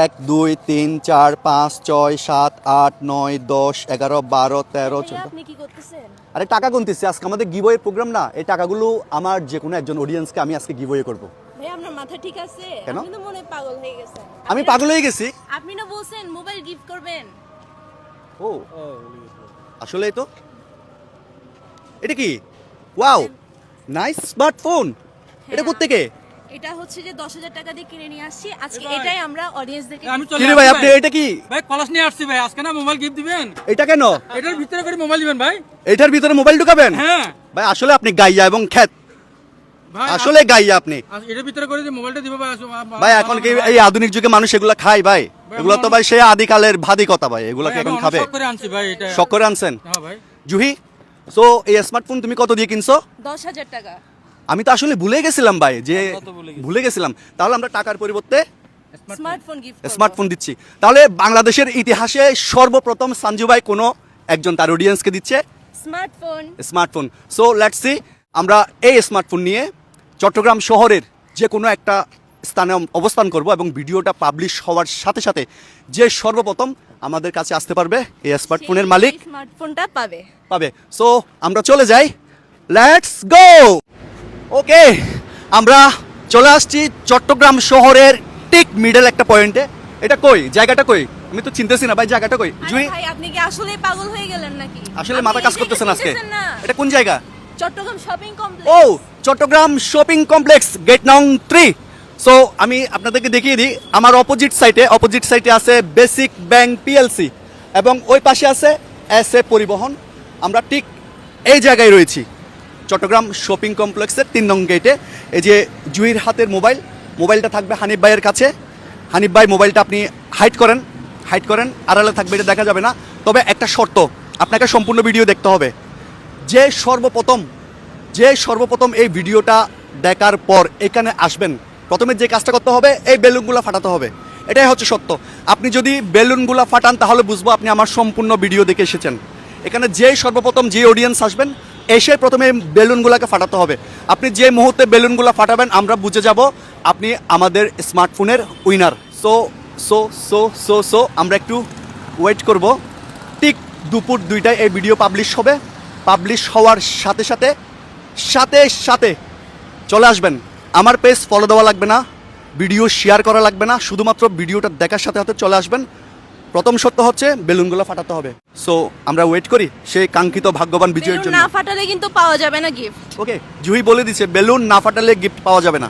এক দুই তিন চার পাঁচ ছয় সাত আট নয় দশ এগারো বারো তেরো চোদ্দ। আরে টাকা গুনতেছি আজকে আমাদের গিবয়ের প্রোগ্রাম না এই টাকাগুলো আমার যে কোনো একজন অডিয়েন্সকে আমি আজকে গিবয়ে করব। ভাই আপনার মাথা ঠিক আছে? আপনি তো মনে পাগল হয়ে গেছেন। আমি পাগল হয়ে গেছি। আপনি না বলছেন মোবাইল গিফট করবেন। ও আসলে তো। এটা কি? ওয়াও নাইস স্মার্টফোন এটা হ্যাঁ। কোত্থেকে? এটা হচ্ছে যে দশ হাজার টাকা দিয়ে কিনে নিয়ে আসছি। আজকে এটাই আমরা অডিয়েন্সদেরকে আমি চলে ভাই আপনি এটা কি? ভাই নিয়ে আসছি ভাই। আজকে না মোবাইল গিফট দিবেন? এটা কেন? এটার ভিতরে করে মোবাইল দিবেন ভাই। এটার ভিতরে মোবাইল ঢুকাবেন? হ্যাঁ। ভাই আসলে আপনি গাইয়া এবং খ্যাত। আসলে গাইয়া আপনি। এটার ভিতরে করে যে মোবাইলটা দিব ভাই ভাই এখন কি এই আধুনিক যুগে মানুষ এগুলা খায় ভাই? এগুলো তো ভাই সে আদিকালের ভাদি কথা ভাই এগুলা কি এখন খাবে? শখ করে আনছি ভাই এটা শখ করে আনছেন? হ্যাঁ ভাই। জুহি সো এই স্মার্টফোন তুমি কত দিয়ে কিনছো? দশ হাজার টাকা। আমি তো আসলে ভুলে গেছিলাম ভাই যে ভুলে গেছিলাম। তাহলে আমরা টাকার পরিবর্তে স্মার্টফোন স্মার্টফোন দিচ্ছি। তাহলে বাংলাদেশের ইতিহাসে সর্বপ্রথম সঞ্জু ভাই কোনো একজন তার অডিয়েন্সকে দিচ্ছে? Smartphone smartphone so let's see আমরা এই স্মার্টফোন নিয়ে চট্টগ্রাম শহরের যে কোনো একটা স্থানে অবস্থান করব এবং ভিডিওটা পাবলিশ হওয়ার সাথে সাথে যে সর্বপ্রথম আমাদের কাছে আসতে পারবে এই স্মার্টফোনের মালিক। স্মার্টফোনটা পাবে। পাবে। সো আমরা চলে যাই। লেটস গো ওকে আমরা চলে আসছি চট্টগ্রাম শহরের ঠিক মিডল একটা পয়েন্টে এটা কই? জায়গাটা কই? আমি তো চিনতেছি না ভাই জায়গাটা কই? জুই? ভাই আপনি কি আসলে পাগল হয়ে গেলেন নাকি? আসলে মাথা কাজ এই করতেছে না জায়গা আজকে এটা কোন জায়গা? চট্টগ্রাম শপিং কমপ্লেক্স ও চট্টগ্রাম শপিং কমপ্লেক্স গেট নং থ্রি সো আমি আপনাদেরকে দেখিয়ে দিই আমার অপোজিট সাইডে অপোজিট সাইডে আছে বেসিক ব্যাংক পিএলসি এবং ওই পাশে আছে এস এ পরিবহন আমরা ঠিক এই জায়গায় রয়েছি। চট্টগ্রাম শপিং কমপ্লেক্সের তিন নং গেটে। এই যে জুইর হাতের মোবাইল, মোবাইলটা থাকবে হানিফ ভাইয়ের কাছে। হানিফ ভাই, মোবাইলটা আপনি হাইট করেন হাইট করেন, আড়ালে থাকবে, এটা দেখা যাবে না। তবে একটা শর্ত, আপনাকে সম্পূর্ণ ভিডিও দেখতে হবে। যে সর্বপ্রথম যে সর্বপ্রথম এই ভিডিওটা দেখার পর এখানে আসবেন, প্রথমে যে কাজটা করতে হবে, এই বেলুনগুলো ফাটাতে হবে। এটাই হচ্ছে সত্য। আপনি যদি বেলুনগুলো ফাটান, তাহলে বুঝব আপনি আমার সম্পূর্ণ ভিডিও দেখে এসেছেন। এখানে যে সর্বপ্রথম যে অডিয়েন্স আসবেন এসে প্রথমে বেলুনগুলোকে ফাটাতে হবে। আপনি যে মুহূর্তে বেলুনগুলো ফাটাবেন, আমরা বুঝে যাব আপনি আমাদের স্মার্টফোনের winner. So so so so so, আমরা একটু ওয়েট করব। ঠিক দুপুর দুইটায় এই ভিডিও পাবলিশ হবে। পাবলিশ হওয়ার সাথে সাথে সাথে সাথে চলে আসবেন। আমার পেজ ফলো দেওয়া লাগবে না, ভিডিও শেয়ার করা লাগবে না, শুধুমাত্র ভিডিওটা দেখার সাথে সাথে চলে আসবেন। প্রথম সত্য হচ্ছে বেলুনগুলো ফাটাতে হবে। সো আমরা ওয়েট করি সেই কাঙ্ক্ষিত ভাগ্যবান বিজয়ের জন্য। না ফাটালে কিন্তু পাওয়া যাবে না গিফট ওকে জুহি বলে দিছে বেলুন না ফাটালে গিফট পাওয়া যাবে না।